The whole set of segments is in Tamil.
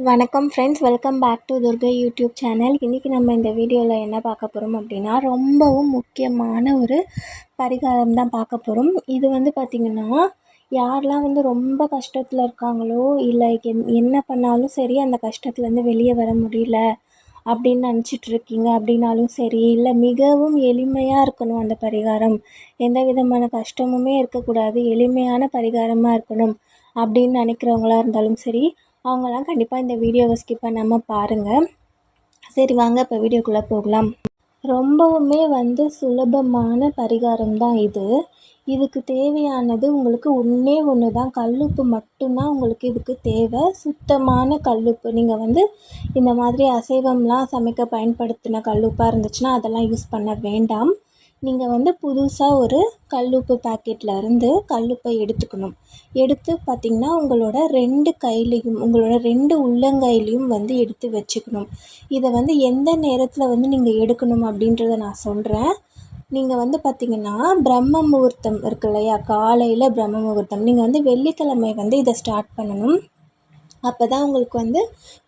வணக்கம் friends welcome back to Durga YouTube channel இன்றைக்கி நம்ம இந்த வீடியோவில் என்ன பார்க்க போகிறோம் அப்படின்னா ரொம்பவும் முக்கியமான ஒரு பரிகாரம் தான் பார்க்க போகிறோம் இது வந்து பார்த்திங்கன்னா யாரெலாம் வந்து ரொம்ப கஷ்டத்தில் இருக்காங்களோ இல்லை என்ன பண்ணாலும் சரி அந்த கஷ்டத்துலேருந்து வெளியே வர முடியல அப்படின்னு நினச்சிட்ருக்கீங்க அப்படின்னாலும் சரி இல்லை மிகவும் எளிமையாக இருக்கணும் அந்த பரிகாரம். எந்த விதமான கஷ்டமுமே இருக்கக்கூடாது. எளிமையான பரிகாரமாக இருக்கணும் அப்படின்னு நினைக்கிறவங்களா இருந்தாலும் சரி அவங்களாம் கண்டிப்பாக இந்த வீடியோவை ஸ்கிப் பண்ணாமல் பாருங்கள் சரி வாங்க இப்போ வீடியோக்குள்ளே போகலாம். ரொம்பவுமே வந்து சுலபமான பரிகாரம் தான் இது. இதுக்கு தேவையானது உங்களுக்கு ஒன்றே ஒன்று தான் கல்லுப்பு மட்டும்தான் உங்களுக்கு இதுக்கு தேவை. சுத்தமான கல்லுப்பு. நீங்கள் வந்து இந்த மாதிரி அசைவம்லாம் சமைக்க பயன்படுத்தின கல்லுப்பாக இருந்துச்சுன்னா அதெல்லாம் யூஸ் பண்ண வேண்டாம். நீங்கள் வந்து புதுசாக ஒரு கல்லுப்பு பாக்கெட்டில் இருந்து கல்லுப்பை எடுத்துக்கணும். எடுத்து பார்த்திங்கன்னா உங்களோட ரெண்டு கையிலையும் உங்களோட ரெண்டு உள்ளங்கையிலையும் வந்து எடுத்து வச்சுக்கணும். இதை வந்து எந்த நேரத்தில் வந்து நீங்கள் எடுக்கணும் அப்படின்றத நான் சொல்கிறேன் நீங்கள் வந்து பார்த்திங்கன்னா பிரம்ம முகூர்த்தம் இருக்கு இல்லையா? காலையில் பிரம்ம முகூர்த்தம். நீங்கள் வந்து வெள்ளிக்கிழமை வந்து இதை ஸ்டார்ட் பண்ணணும். அப்போ தான் உங்களுக்கு வந்து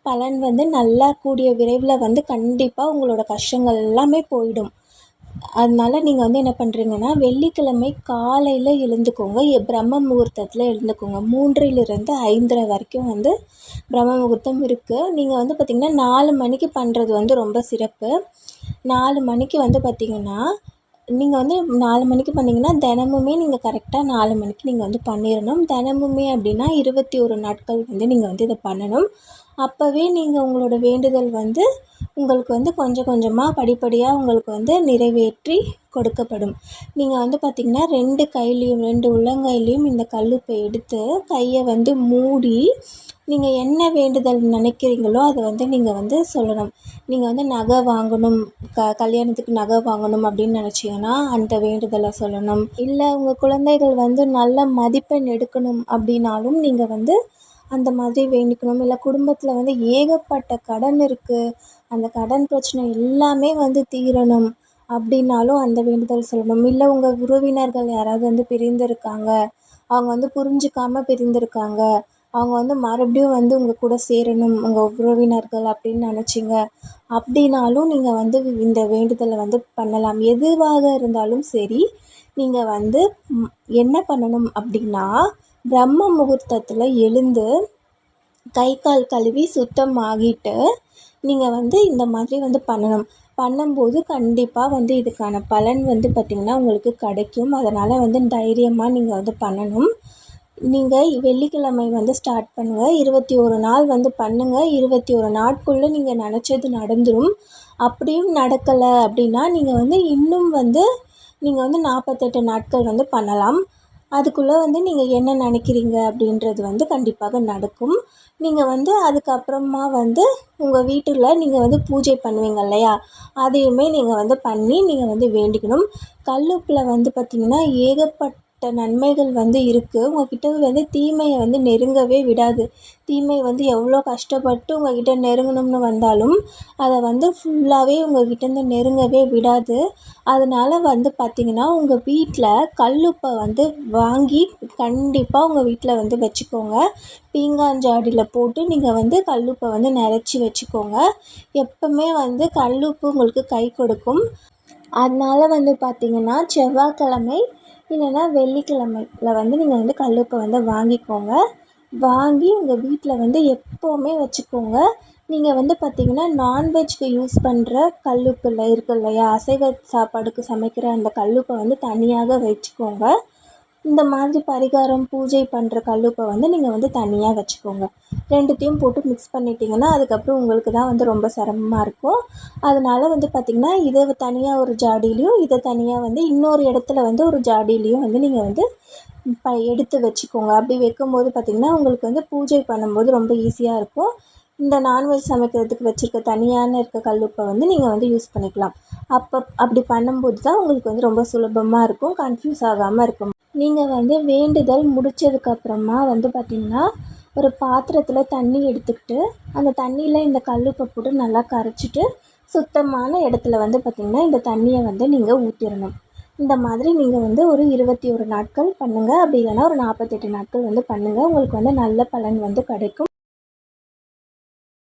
பலன் வந்து நல்லா கூடிய விரைவில் வந்து கண்டிப்பாக உங்களோட கஷ்டங்கள் எல்லாமே போயிடும். அதனால நீங்கள் வந்து என்ன பண்ணுறீங்கன்னா வெள்ளிக்கிழமை காலையில் எழுந்துக்கோங்க. பிரம்ம முகூர்த்தத்தில் எழுந்துக்கோங்க. மூன்றிலிருந்து ஐந்தரை வரைக்கும் வந்து பிரம்ம முகூர்த்தம் இருக்குது நீங்கள் வந்து பார்த்திங்கன்னா நாலு மணிக்கு பண்ணுறது வந்து ரொம்ப சிறப்பு. நாலு மணிக்கு வந்து பார்த்திங்கன்னா நீங்கள் வந்து நாலு மணிக்கு பண்ணிங்கன்னா தினமுமே நீங்கள் கரெக்டாக நாலு மணிக்கு நீங்கள் வந்து பண்ணிடணும் தினமுமே அப்படின்னா இருபத்தி ஒரு நாட்கள் வந்து நீங்கள் வந்து இதை பண்ணணும். அப்போவே நீங்கள் உங்களோட வேண்டுதல் வந்து உங்களுக்கு வந்து கொஞ்சம் கொஞ்சமாக படிப்படியாக உங்களுக்கு வந்து நிறைவேற்றி கொடுக்கப்படும். நீங்கள் வந்து பார்த்திங்கன்னா ரெண்டு கையிலையும் ரெண்டு உள்ளங்கையிலையும் இந்த கல்லுப்பை எடுத்து கையை வந்து மூடி நீங்கள் என்ன வேண்டுதல் நினைக்கிறீங்களோ அதை வந்து நீங்கள் வந்து சொல்லணும். நீங்கள் வந்து நகை வாங்கணும் க கல்யாணத்துக்கு நகை வாங்கணும் அப்படின்னு நினச்சிங்கன்னா அந்த வேண்டுதலை சொல்லணும். இல்லை உங்கள் குழந்தைகள் வந்து நல்ல மதிப்பெண் எடுக்கணும் அப்படின்னாலும் நீங்கள் வந்து அந்த மாதிரி வேண்டிக்கணும். இல்லை குடும்பத்தில் வந்து ஏகப்பட்ட கடன் இருக்குது அந்த கடன் பிரச்சனை எல்லாமே வந்து தீரணும் அப்படின்னாலும் அந்த வேண்டுதல் சொல்லணும். இல்லை உங்கள் உறவினர்கள் யாராவது வந்து பிரிந்திருக்காங்க. அவங்க வந்து புரிஞ்சுக்காம பிரிந்திருக்காங்க. அவங்க வந்து மறுபடியும் வந்து உங்கள் கூட சேரணும். உங்கள் உறவினர்கள் அப்படின்னு நினச்சிங்க அப்படின்னாலும் நீங்கள் வந்து இந்த வேண்டுதலை வந்து பண்ணலாம். எதுவாக இருந்தாலும் சரி நீங்கள் வந்து என்ன பண்ணணும் அப்படின்னா பிரம்ம முகூர்த்தத்தில் எழுந்து கை கால் கழுவி சுத்தம் ஆகிட்டு நீங்கள் வந்து இந்த மாதிரி வந்து பண்ணணும். பண்ணும்போது கண்டிப்பாக வந்து இதுக்கான பலன் வந்து பார்த்திங்கன்னா உங்களுக்கு கிடைக்கும். அதனால் வந்து தைரியமாக நீங்கள் வந்து பண்ணணும். நீங்கள் வெள்ளிக்கிழமை வந்து ஸ்டார்ட் பண்ணுங்கள் இருபத்தி ஒரு நாள் வந்து பண்ணுங்கள் இருபத்தி ஒரு நாட்குள்ளே நீங்கள் நினச்சது நடந்துடும் அப்படியும் நடக்கலை அப்படின்னா நீங்கள் வந்து இன்னும் வந்து நீங்கள் வந்து நாற்பத்தெட்டு நாட்கள் வந்து பண்ணலாம். அதுக்குள்ளே வந்து நீங்கள் என்ன நினைக்கிறீங்க அப்படின்றது வந்து கண்டிப்பாக நடக்கும். நீங்கள் வந்து அதுக்கப்புறமா வந்து உங்கள் வீட்டில் நீங்கள் வந்து பூஜை பண்ணுவீங்க இல்லையா? அதையுமே நீங்கள் வந்து பண்ணி நீங்கள் வந்து வேண்டிக்கணும். கல்லுப்பில் வந்து பார்த்திங்கன்னா ஏகப்பட்ட நன்மைகள் வந்து இருக்குது உங்கள்கிட்ட வந்து தீமையை வந்து நெருங்கவே விடாது. தீமை வந்து எவ்வளோ கஷ்டப்பட்டு உங்கள்கிட்ட நெருங்கணும்னு வந்தாலும் அதை வந்து ஃபுல்லாகவே உங்கள்கிட்டேருந்து நெருங்கவே விடாது. அதனால் வந்து பார்த்திங்கன்னா உங்கள் வீட்டில் கல்லுப்பை வந்து வாங்கி கண்டிப்பாக உங்கள் வீட்டில் வந்து வச்சுக்கோங்க. பீங்காஞ்சாடியில் போட்டு நீங்கள் வந்து கல்லுப்பை வந்து நிறச்சி வச்சுக்கோங்க. எப்போவுமே வந்து கல்லுப்பு உங்களுக்கு கை கொடுக்கும். அதனால் வந்து பார்த்திங்கன்னா செவ்வாய்க்கிழமை இல்லைன்னா வெள்ளிக்கிழமையில் வந்து நீங்கள் வந்து கல்லுப்பை வந்து வாங்கிக்கோங்க. வாங்கி உங்கள் வீட்டில் வந்து எப்போவுமே வச்சுக்கோங்க. நீங்கள் வந்து பார்த்திங்கன்னா நான்வெஜ்க்கு யூஸ் பண்ணுற கல்லுப்பில் இருக்குது இல்லையா அசைவ சாப்பாடுக்கு சமைக்கிற அந்த கல்லுப்பை வந்து தனியாக வச்சுக்கோங்க. இந்த மாதிரி பரிகாரம் பூஜை பண்ணுற கல்லுப்பை வந்து நீங்கள் வந்து தனியாக வச்சுக்கோங்க. ரெண்டுத்தையும் போட்டு மிக்ஸ் பண்ணிட்டீங்கன்னா அதுக்கப்புறம் உங்களுக்கு தான் வந்து ரொம்ப சிரமமாக இருக்கும். அதனால் வந்து பார்த்திங்கன்னா இதை தனியாக ஒரு ஜாடியிலையும் இதை தனியாக வந்து இன்னொரு இடத்துல வந்து ஒரு ஜாடியிலையும் வந்து நீங்கள் வந்து ப எடுத்து வச்சுக்கோங்க. அப்படி வைக்கும்போது பார்த்திங்கன்னா உங்களுக்கு வந்து பூஜை பண்ணும்போது ரொம்ப ஈஸியாக இருக்கும். இந்த நான்வெஜ் சமைக்கிறதுக்கு வச்சுருக்க தனியான இருக்க கல்லுப்பை வந்து நீங்கள் வந்து யூஸ் பண்ணிக்கலாம். அப்போ அப்படி பண்ணும்போது தான் உங்களுக்கு வந்து ரொம்ப சுலபமாக இருக்கும் கன்ஃப்யூஸ் ஆகாமல் இருக்கும். நீங்கள் வந்து வேண்டுதல் முடித்ததுக்கப்புறமா வந்து பார்த்திங்கன்னா ஒரு பாத்திரத்தில் தண்ணி எடுத்துக்கிட்டு அந்த தண்ணியில் இந்த கல்லுப்பை போட்டு நல்லா கரைச்சிட்டு சுத்தமான இடத்துல வந்து பார்த்திங்கன்னா இந்த தண்ணியை வந்து நீங்கள் ஊற்றிடணும் இந்த மாதிரி நீங்கள் வந்து ஒரு இருபத்தி ஒரு நாட்கள் பண்ணுங்கள் அப்படி இல்லைன்னா ஒரு நாற்பத்தெட்டு நாட்கள் வந்து பண்ணுங்கள் உங்களுக்கு வந்து நல்ல பலன் வந்து கிடைக்கும்.